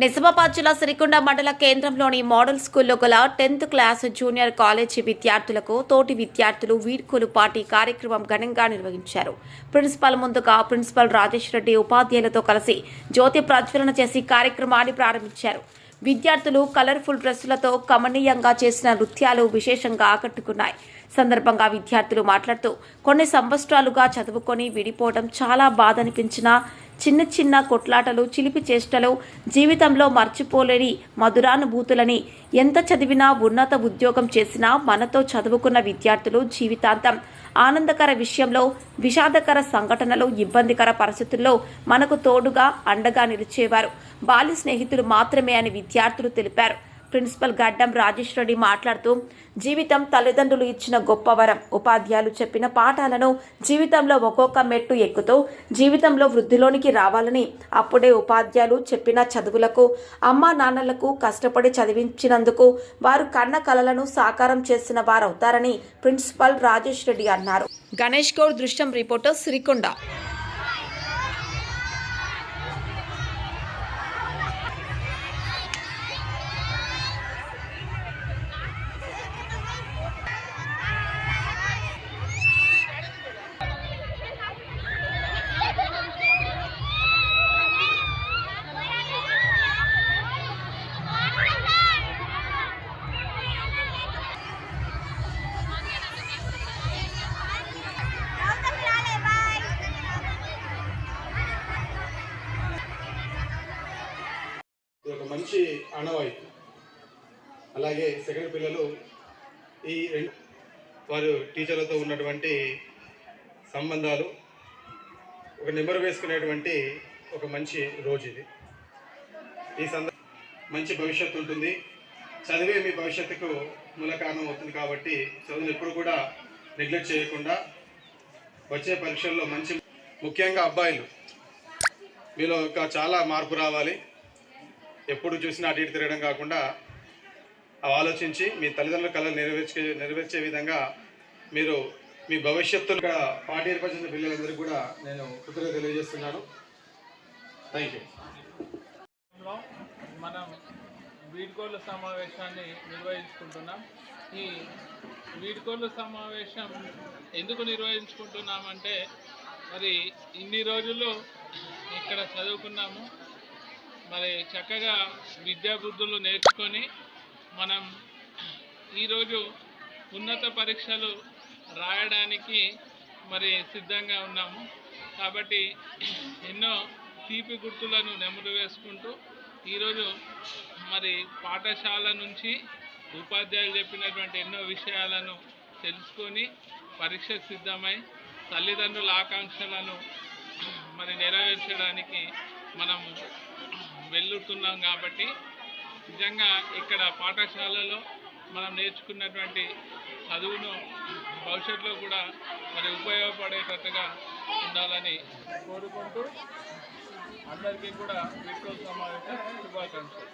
నిజామాబాద్ జిల్లా సిరికొండ మండల కేంద్రంలోని మోడల్ స్కూల్లో గల టెన్త్ క్లాస్ జూనియర్ కాలేజీ విద్యార్థులకు తోటి విద్యార్థులు వీడ్కోలు పార్టీ కార్యక్రమం ఘనంగా నిర్వహించారు. ప్రిన్సిపల్ ముందుగా ప్రిన్సిపల్ రాజేష్ రెడ్డి ఉపాధ్యాయులతో కలిసి జ్యోతి ప్రజ్వలన చేసి కార్యక్రమాన్ని ప్రారంభించారు. విద్యార్థులు కలర్ఫుల్ డ్రెస్సులతో కమనీయంగా చేసిన నృత్యాలు విశేషంగా ఆకట్టుకున్నాయి. సందర్భంగా విద్యార్థులు మాట్లాడుతూ కొన్ని సంవత్సరాలుగా చదువుకొని విడిపోవడం చాలా బాధ అనిపించినా చిన్న చిన్న కొట్లాటలు చిలిపి చేష్టలు జీవితంలో మర్చిపోలేని మధురానుభూతులని ఎంత చదివినా ఉన్నత ఉద్యోగం చేసినా మనతో చదువుకున్న విద్యార్థులు జీవితాంతం ఆనందకర విషయంలో విషాదకర సంఘటనలు ఇబ్బందికర పరిస్థితుల్లో మనకు తోడుగా అండగా నిలిచేవారు. బాల్య స్నేహితులు మాత్రమే అని విద్యార్థులు తెలిపారు. ప్రిన్సిపల్ గడ్డం రాజేష్ రెడ్డి మాట్లాడుతూ జీవితం తల్లిదండ్రులు ఇచ్చిన గొప్ప వరం. ఉపాధ్యాయులు చెప్పిన పాఠాలను జీవితంలో ఒక్కొక్క మెట్టు ఎక్కుతూ జీవితంలో వృద్ధిలోనికి రావాలని అప్పుడే ఉపాధ్యాయులు చెప్పిన చదువులకు అమ్మా నాన్నలకు కష్టపడి చదివించినందుకు వారు కన్న కలలను సాకారం చేసిన వారవుతారని ప్రిన్సిపల్ రాజేష్ రెడ్డి అన్నారు. గణేష్ గౌడ్ దృశ్యం రిపోర్టర్ సిరికొండ. మంచి ఆనవాయితీ. అలాగే సెకండ్ పిల్లలు ఈ రెండు వారు టీచర్లతో ఉన్నటువంటి సంబంధాలు ఒక నెంబర్ వేసుకునేటువంటి ఒక మంచి రోజు ఇది ఈ సంద మంచి భవిష్యత్తు ఉంటుంది. చదివే మీ భవిష్యత్తుకు మూల కారణం అవుతుంది కాబట్టి చదువును ఎప్పుడు కూడా నెగ్లెక్ట్ చేయకుండా వచ్చే పరీక్షల్లో మంచి ముఖ్యంగా అబ్బాయిలు. మీలో ఇంకా చాలా మార్పు రావాలి. ఎప్పుడు చూసినా అటు ఇటు తిరగడం కాకుండా అవి ఆలోచించి మీ తల్లిదండ్రుల కళలు నెరవేర్చే నెరవేర్చే విధంగా మీరు మీ భవిష్యత్తులో ఇక్కడ పార్టీ ఏర్పరిచిన పిల్లలందరికీ కూడా నేను కృతజ్ఞత తెలియజేస్తున్నాను. థ్యాంక్ యూ మనం వీడ్కోళ్ళ సమావేశాన్ని నిర్వహించుకుంటున్నాం. ఈ వీడ్కోలు సమావేశం ఎందుకు నిర్వహించుకుంటున్నామంటే మరి ఇన్ని రోజులు ఇక్కడ చదువుకున్నాము. మరి చక్కగా విద్యాబుద్ధులు నేర్చుకొని మనం ఈరోజు ఉన్నత పరీక్షలు రాయడానికి మరి సిద్ధంగా ఉన్నాము. కాబట్టి ఎన్నో తీపి గుర్తులను నెమరు వేసుకుంటూ ఈరోజు మరి పాఠశాల నుంచి ఉపాధ్యాయులు చెప్పినటువంటి ఎన్నో విషయాలను తెలుసుకొని పరీక్షకు సిద్ధమై తల్లిదండ్రుల ఆకాంక్షలను మరి నెరవేర్చడానికి మనం వెళ్ళుతున్నాం కాబట్టి నిజంగా ఇక్కడ పాఠశాలలో మనం నేర్చుకున్నటువంటి చదువును భవిష్యత్తులో కూడా మరి ఉపయోగపడేటట్టుగా ఉండాలని కోరుకుంటూ అందరికీ కూడా వీడ్కోలు సమావేశం శుభాకాంక్షలు.